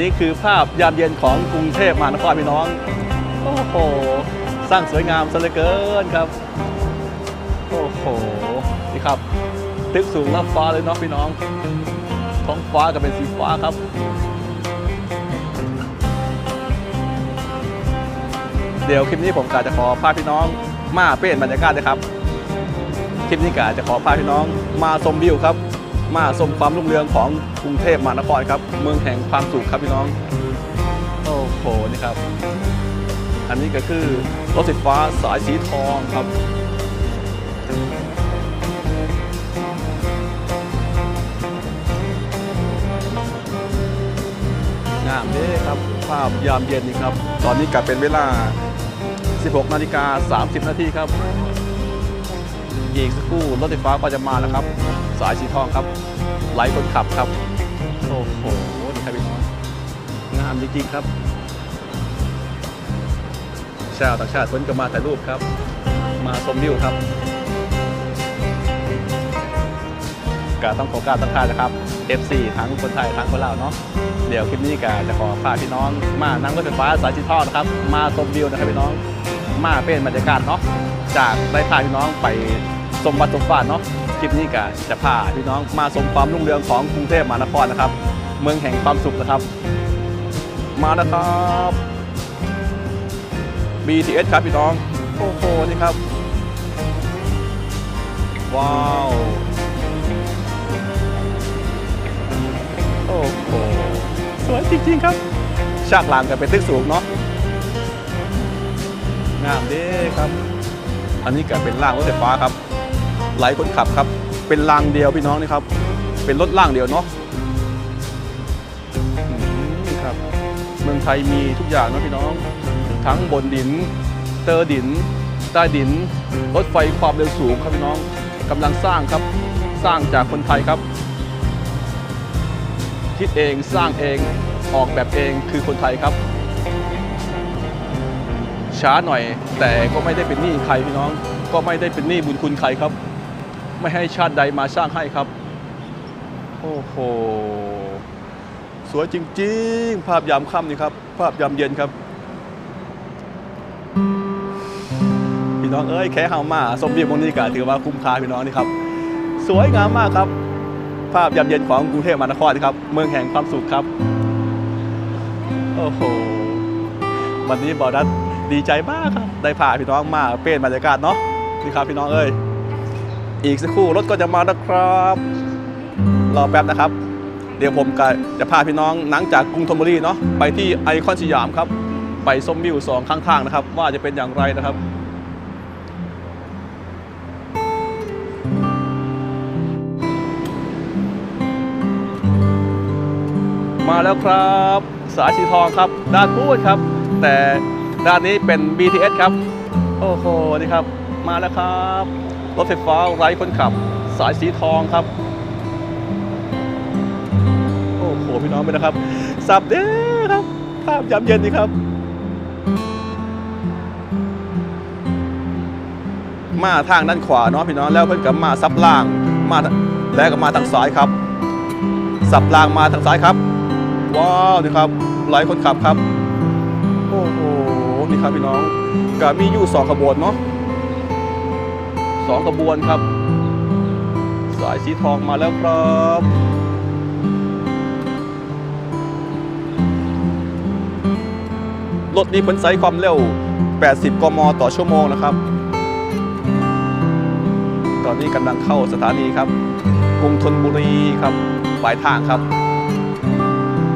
นี้คือภาพยามเย็นของกรุงเทพมหานครพี่น้อง โอ้โห สร้างสวยงามซะเหลือเกินครับ โอ้โห นี่ครับ ตึกสูงลับฟ้าเลยเนาะพี่น้อง ท้องฟ้าก็เป็นสีฟ้าครับเดี๋ยวคลิปนี้ผมกาจะขอพาพี่น้องมาเปลี่ยนบรรยากาศนะครับ คลิปนี้กาจะขอพาพี่น้องมาชมวิวครับ มาชมความรุ่งเรืองของกรุงเทพมหานครครับ เมืองแห่งความสุขครับพี่น้อง โอ้โหนี่ครับ อันนี้ก็คือรถไฟฟ้าสายสีทองครับงามเด้ครับ ภาพยามเย็นนี่ครับ ตอนนี้กลับเป็นเวลา 16 นาฬิกา 30 นาทีครับ อีกสักครู่รถไฟฟ้าก็จะมาแล้วครับ สายสีทองครับ ไหลคนขับครับ โอ้โหนี่ครับพี่น้องงามจริงๆครับ ชาวต่างชาติเพิ่นก็มาถ่ายรูปครับ มาชมวิวครับกาต้องขอกรารตั้งค่านะครับ FC ทั้งคนไทยทั้งคนลาวเนาะ เดี๋ยวคลิปนี้กาจะขอพาพี่น้อง มานั่งรถไฟฟ้าสายสีทองนะครับ มาชมวิวนะครับพี่น้อง มาเป็นบรรยากาศเนาะ จากได้พาพี่น้องไปชมวัดสมบัติเนาะ คลิปนี้กาจะพาพี่น้องมาชมความรุ่งเรืองของกรุงเทพมหานครนะครับ เมืองแห่งความสุขนะครับ มาแล้วครับ BTS ครับพี่น้อง โอ้โหนี่ครับ ว้าว โอ้โหสวยจริงๆครับ ฉากหลังกันเป็นตึกสูงเนาะงามเด้ครับ อันนี้ก็เป็นรางรถไฟฟ้าครับ หลายคนขับครับ เป็นรางเดียวพี่น้องนี่ครับ เป็นรถล่างเดียวเนาะอืมครับ เมืองไทยมีทุกอย่างเนาะพี่น้อง ทั้งบนดิน เตอร์ดิน ใต้ดิน รถไฟความเร็วสูงครับพี่น้องกำลังสร้างครับ สร้างจากคนไทยครับ คิดเองสร้างเองออกแบบเองคือคนไทยครับ ช้าหน่อยแต่ก็ไม่ได้เป็นหนี้ใครพี่น้อง ก็ไม่ได้เป็นหนี้บุญคุณใครครับ ไม่ให้ชาติใดมาสร้างให้ครับ โอ้โห สวยจริง ๆ ภาพยามค่ำนี่ครับ ภาพยามเย็นครับ พี่น้องเอ้ยแค่เฮามาสมบีมงนี้ก็ถือว่าคุ้มค่าพี่น้องนี่ครับ สวยงามมากครับ ภาพยามเย็นของกรุงเทพมหานครนะครับ เมืองแห่งความสุขครับ โอ้โห วันนี้บอดัสดีใจมากครับ ได้พาพี่น้องมาเป็นบรรยากาศเนาะนี่ครับพี่น้องเอ้ย อีกสักครู่รถก็จะมาแล้วครับรอแป๊บนะครับ เดี๋ยวผมก็จะพาพี่น้องหนังจากกรุงธนบุรีเนาะไปที่ไอคอนสยามครับ ไปส้มวิวสองข้างทางนะครับ ว่าจะเป็นอย่างไรนะครับมาแล้วครับ สายสีทองครับ ด้านพูดครับ แต่ด้านนี้เป็น BTS ครับ โอ้โหนี่ครับ มาแล้วครับ รถไฟฟ้าไร้คนขับ สายสีทองครับ โอ้โหพี่น้องไปนะครับ สับเด้อครับภาพยามเย็นนี่ครับ มาทางด้านขวาเนาะพี่น้องแล้วเพิ่นกับมาซับล่างมาแล้วก็มาทางซ้ายครับ สับล่างมาทางซ้ายครับ ว้าวนี่ครับหลายคนขับครับ โอ้โหนี่ครับพี่น้องก็มีอยู่สองขบวนเนาะ สองขบวนครับ สายสีทองมาแล้วครับรถนี้เพิ่นใช้ความเร็ว 80 กม ต่อชั่วโมงนะครับ ตอนนี้กำลังเข้าสถานีครับ กรุงธนบุรีครับปลายทางครับ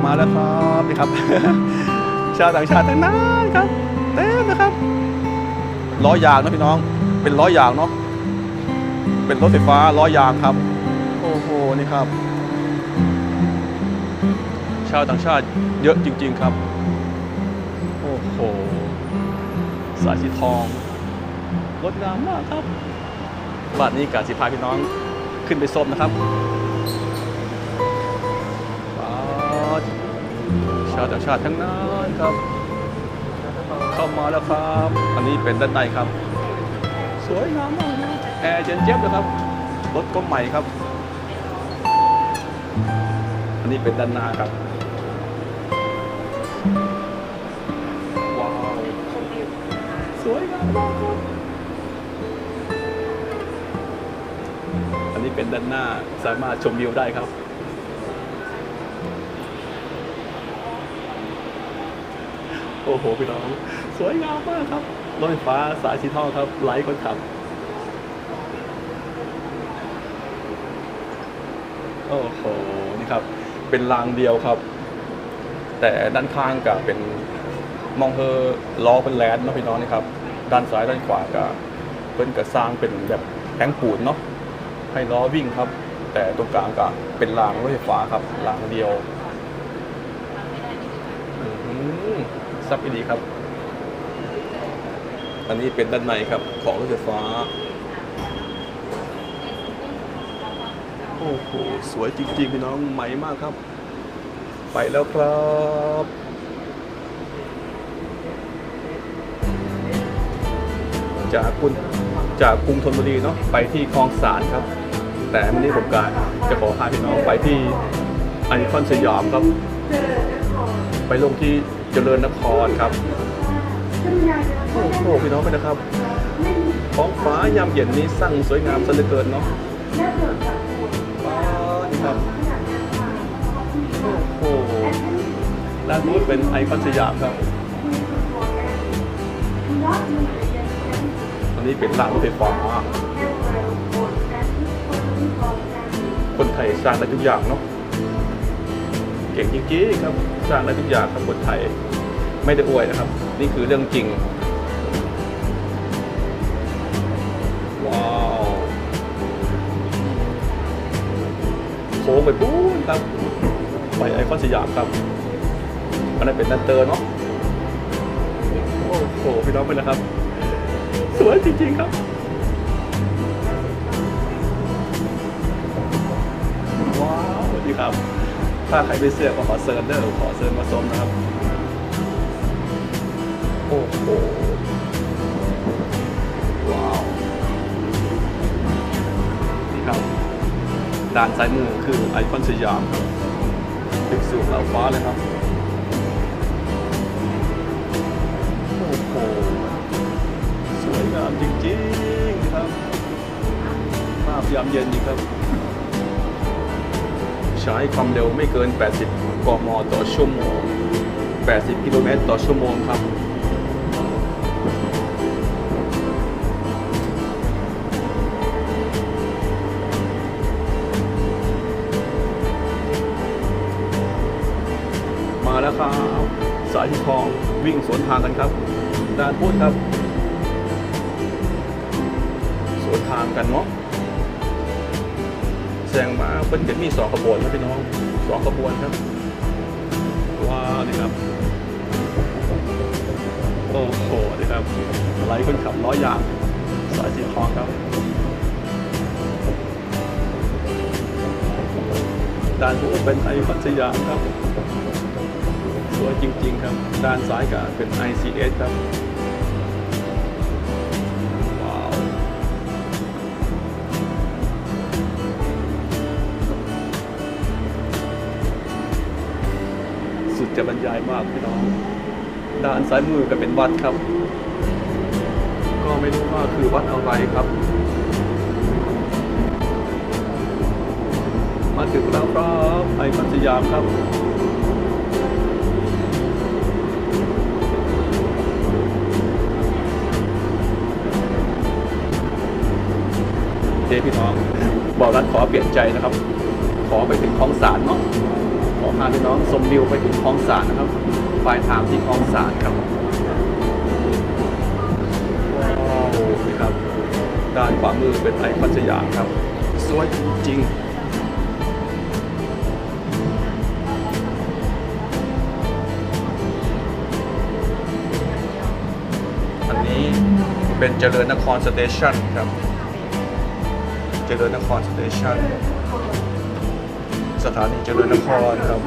มาแล้วครับนี่ครับ ชาวต่างชาติทั้งนั้นครับ เต็มนะครับล้อยางนะพี่น้อง เป็นล้อยางเนาะ เป็นรถไฟฟ้าล้อยางครับ โอ้โห นี่ครับ ชาวต่างชาติเยอะจริง ๆครับ โอ้โห สายสีทองงดงามมากครับบัดนี้กาสิพาพี่น้องขึ้นไปส้มนะครับป๊าดชาวต่างชาติทั้งนั้นครับ เข้ามาแล้วครับ อันนี้เป็นด้านในครับส วยงามมากแอร์เย็นเจี๊ยบเลยครับ รถก็ใหม่ครับ อันนี้เป็นด้านหน้าครับ ว้าว สวยงามมากครับอันนี้เป็นด้านหน้าสามารถชมวิวได้ครับโอ้โห พี่น้อง สวยงามมากครับ รถไฟฟ้าสายสีทองครับไลท์คนขับ โอ้โห นี่ครับ เป็นรางเดียวครับ แต่ด้านข้างก็เป็นมองเฮอล้อเป็นแลนด์เนาะพี่น้องนี่ครับ ด้านซ้ายด้านขวาก็เพิ่นก็สร้างเป็นแบบแผงปูนเนาะให้ล้อวิ่งครับ แต่ตรงกลางก็เป็นรางรถไฟฟ้าครับรางเดียวซับอีดีครับ อันนี้เป็นด้านในครับ ของรถไฟฟ้า โอ้โห สวยจริงๆ พี่น้องใหม่มากครับ ไปแล้วครับจากกรุงจากกรุงธนบุรีเนาะไปที่คลองสารครับ แต่วันนี้ผมก็จะขอพาพี่น้องไปที่ไอคอนสยามครับ ไปลงที่เจริญนครครับ โอ้โหพี่น้องไปนะครับท้องฟ้ายามเย็นนี้สั่งสวยงามซะเหลือเกินเนาะว้านี่ครับโอ้โหด้านนู้นเป็นไอคอนสยามครับอันนี้เป็นรางรถไฟฟ้าคนไทยสร้างได้ทุกอย่างเนาะเก่งจริงๆครับ สร้างได้ทุกอย่างครับคนไทย ไม่ได้อวยนะครับ นี่คือเรื่องจริง ว้าวโค้งไปปู๊นครับไปไอคอนสยามครับมันนั้นเป็นนันเตอร์เนาะโอ้โหพี่น้องไปนะครับ สวยจริง ๆ ครับว้าวสวัสดีครับ ถ้าใครไปเสื้อก็ขอเซิร์นเดอร์ขอเซิร์นมาสมนะครับ อ้โหว้าว นี่ครับ ด้านซ้ายมือคือไอคอนสยามครับตึกสูงเหล่าฟ้าเลยครับ โอ้โห สวยงามจริงๆครับ ภาพยามเย็นนี่ครับ ใช้ความเร็วไม่เกิน 80 กมต่อชั่วโมง 80 กิโลเมตรต่อชั่วโมงครับ แล้วครับ สายที่ทองวิ่งสวนทางกันครับด้านพูดครับ สวนทางกันเนาะแสดงมาเพิ่นจะมีสองขบวนนะพี่น้องสองขบวนครับว้าวนี่ครับโอ้โหนี่ครับไล่คนขับล้อยางสายสีทองครับด้านนู้นเป็นไอพัทยามครับ วยจริง ๆ ครับ ด้านซ้ายก็เป็น ICS ครับ ว้าว สุดจะบรรยายมากพี่น้อง ด้านซ้ายมือก็เป็นวัดครับ ก็ไม่รู้ว่าคือวัดอะไรครับ มาถึงแล้วครับไอคอนสยามครับ จพี่น้องบอกรัฐขอเปลี่ยนใจนะครับ ขอไปถึงคลองสารเนาะขอพาพี่น้องชมวิวไปถึงคลองสารนะครับปลายทางที่คลองสารครับว้าวนี่ครับ ด้านขวามือเป็นไอคอนสยามครับ สวยจริงๆอันนี้เป็นเจริญนครสเตชันครับ จริญนครสเตชันสถานีเจริญนครครับ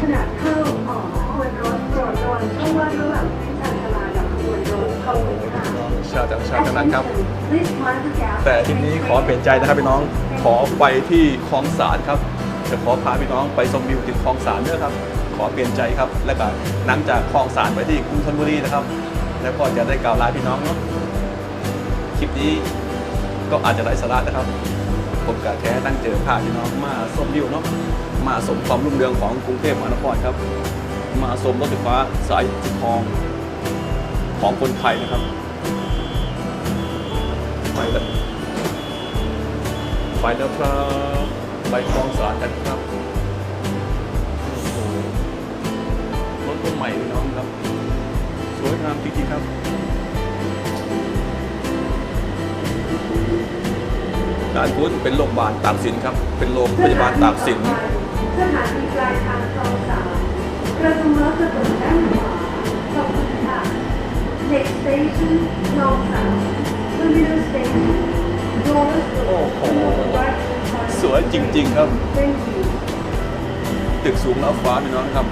ขณะเข้าออกขบวนรถโปรดระวังช่องว่างระหว่างเส้นทางชาลากับขบวนรถเข้าคุณค่ะชาต่างชาติทั้งนั้นครับ แต่ทีนี้ขอเปลี่ยนใจนะครับพี่น้องขอไปที่คลองสารครับจะขอพาพี่น้องไปชมวิวถึงคลองสารด้วยครับ ขอเปลี่ยนใจครับ แล้วก็หลังจากคลองสารไปที่กรุงธนบุรีนะครับ แล้วก็จะได้กล่าวลาพี่น้องเนาะคลิปนี้ ก็อาจจะไร้สาระนะครับ ผมกับแค่ตั้งเจอพาพี่น้องมาสมวิวเนาะมาสมความรุ่งเรืองของกรุงเทพมหานครครับ มาสมรถไฟฟ้าสายสีทองของคนไทยนะครับไปแล้วไปแล้วครับไปคลองสารกันครับโอ้โหรถตัวใหม่พี่น้องครับสวยงามจริงๆครับ ด้านพุ้นเป็นโรงพยาบาลตากสินครับ เป็นโรงพยาบาลตากสินสถานีปลายทางคลองสามกระดุมรถกระดุมด้านขวาขอบคุณค่ะ Next station คลองสาม Terminal station Doors โอ้โห right side สวยจริง ๆ ครับ Thank you ตึกสูงแล้วฟ้าพี่น้องครับ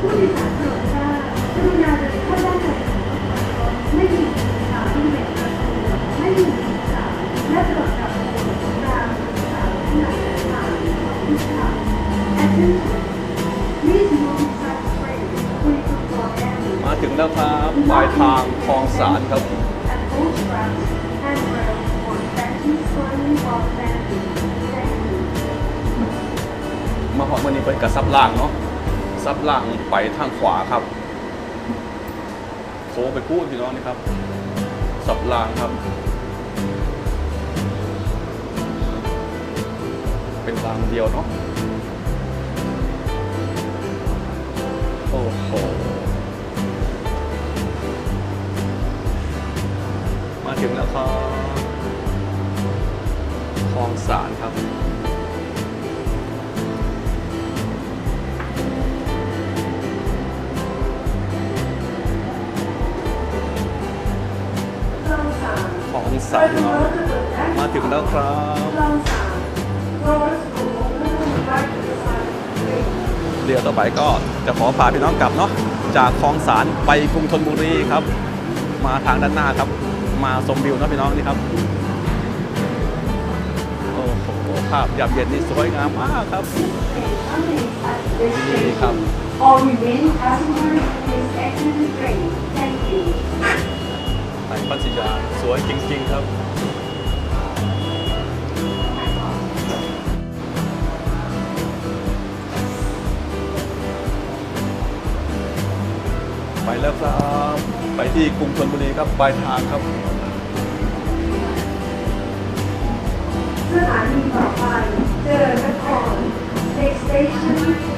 ผู้โดยสารโปรดทราบกรุณาเดินเข้าด้านในของรถไฟฟ้าไม่มี ล่างเนาะซับล่างไปทางขวาครับโค้ไปพูดพี่น้องนี่ครับซับล่างครับ เป็นรางเดียวเนาะ ไปก็จะขอพาพี่น้องกลับเนาะจากคลองสารไปกรุงธนบุรีครับ มาทางด้านหน้าครับ มาชมวิวนะพี่น้องนี่ครับโอ้โหภาพยามเย็นนี่สวยงามมากครับนี่ครับ All remaining passengers please exit the train. Thank you. ในพัทยาสวยจริง ๆ ครับ แล้วครับ ไปที่กรุงธนบุรีครับปลายทางครับสถานีต่อไปเจริญนคร Next station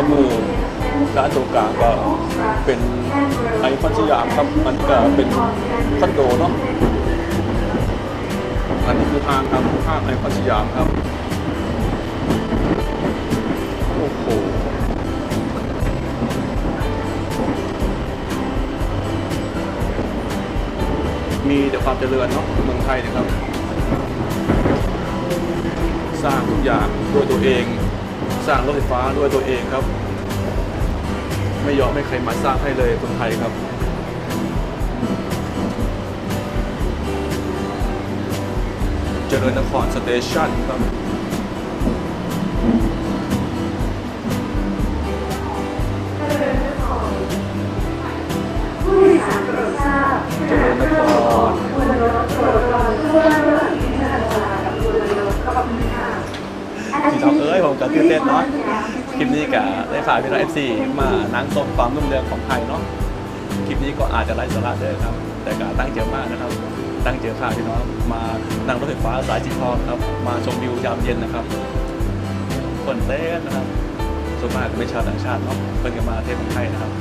ายมือด้านตรงกลางก็เป็นไอคอนสยามครับ มันก็เป็นคอนโดเนาะอันนี้คือห้างครับห้างไอคอนสยามครับ โอ้โหมีแต่ความเจริญเนาะเมืองไทยนะครับ สร้างทุกอย่างด้วยตัวเอง สร้างรถไฟฟ้าด้วยตัวเองครับ ไม่ยอมให้ใครมาสร้างให้เลยคนไทยครับเจริญนครสเตชันครับผู้โดยสารโปรดทราบขณะเครื่องออกบนรถโปร พี่น้องเอ้ยผมก็ตื่นเต้นเนาะคลิปนี้ก็ได้ฝากพี่น้องเอฟซีมานั่งชมความรุ่งเรืองของไทยเนาะคลิปนี้ก็อาจจะไร้สาระเลยครับ แต่ก็ตั้งใจมากนะครับ ตั้งใจพาพี่น้องมานั่งรถไฟฟ้าสายสีทองครับมาชมวิวยามเย็นนะครับ คนเต้นนะครับส่วนมากก็เป็นชาวต่างชาติเนาะเพิ่นก็มาเที่ยวของไทยนะครับ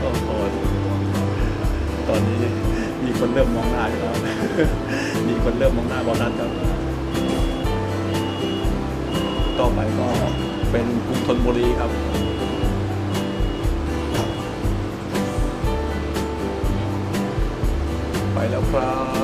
โอ้โหตอนนี้มีคนเริ่มมองหน้าแล้วมีคนเริ่มมองหน้าบอลนัทครับ ต่อไปก็เป็นกรุงธนบุรีครับไปแล้วครับ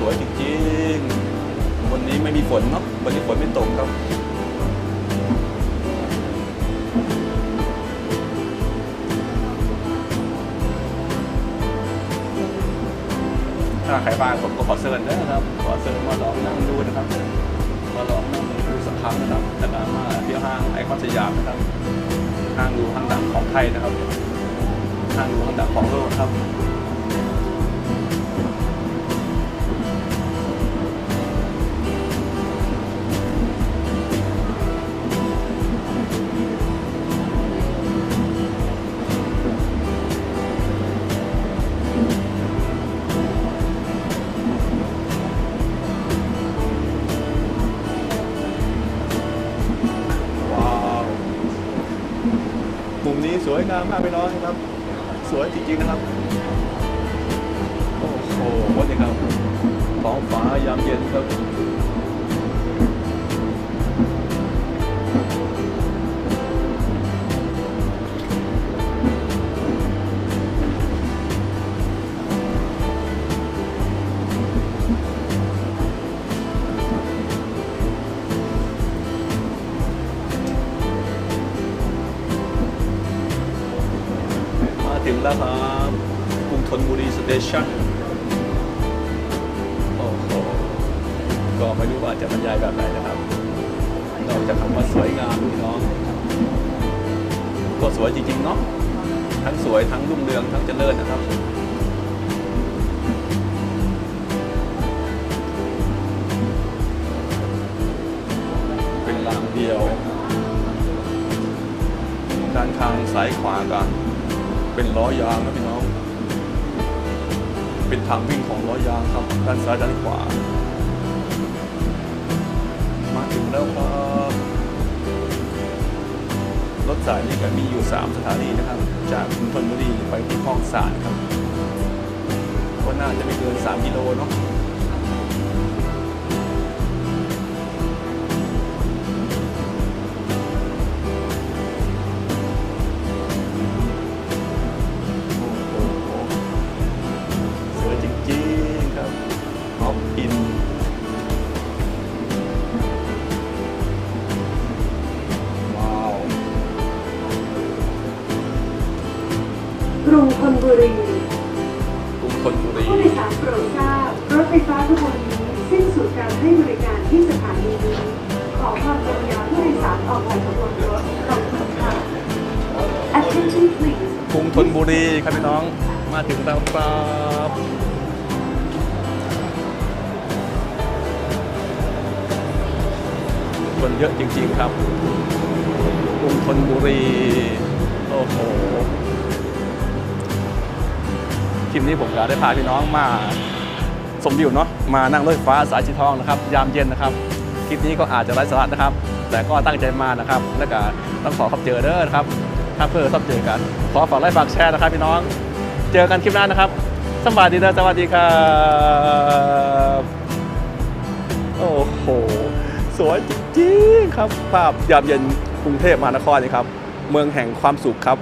สวยจริงๆ วันนี้ไม่มีฝนเนาะ วันนี้ฝนไม่ตกครับถ้าใครบ้างผมก็ขอเชิญนะครับ ขอเชิญมาลองนั่งดูนะครับ มาลองนั่งดูสักครั้งนะครับแล้วก็มาเที่ยวห้างไอคอนสยามนะครับ ห้างดูห้างดังของไทยนะครับ ห้างดูห้างดังของโลกครับ แล้วครับกรุงธนบุรีสเตชันโอ้โหก็ไม่รู้ว่าจะบรรยายแบบไหนนะครับ นอกจากคำว่าสวยงามพี่น้องก็สวยจริงๆเนาะทั้งสวยทั้งรุ่งเรืองทั้งเจริญนะครับเป็นรางเดียวด้านข้างซ้ายขวากัน เป็นล้อยางนะพี่น้อง เป็นทางวิ่งของล้อยางครับ ด้านซ้ายด้านขวา มาถึงแล้วครับรถสายนี้ก็มีอยู่ 3 สถานีนะครับ จากกรุงธนบุรีไปที่คลองสานครับ ก็น่าจะไม่เกิน 3 กิโลเนาะ ถึงแล้วครับคนเยอะจริง ๆ ครับกรุงธนบุรี โอ้โหคลิปนี้ผมก็ได้พาพี่น้องมาสมวิวเนาะมานั่งรถไฟฟ้าสายสีทองนะครับ ยามเย็นนะครับคลิปนี้ก็อาจจะไร้สาระนะครับ แต่ก็ตั้งใจมานะครับ แล้วก็ต้องขอขอบเจอเด้อนะครับ ถ้าเพื่อชอบเจอกัน ขอฝากไลค์ฝากแชร์นะครับพี่น้อง เจอกันคลิปหน้านะครับสวัสดีนะสวัสดีครับโอ้โห สวยจริงๆครับ ภาพยามเย็นกรุงเทพมหานครนี่ครับ เมืองแห่งความสุขครับ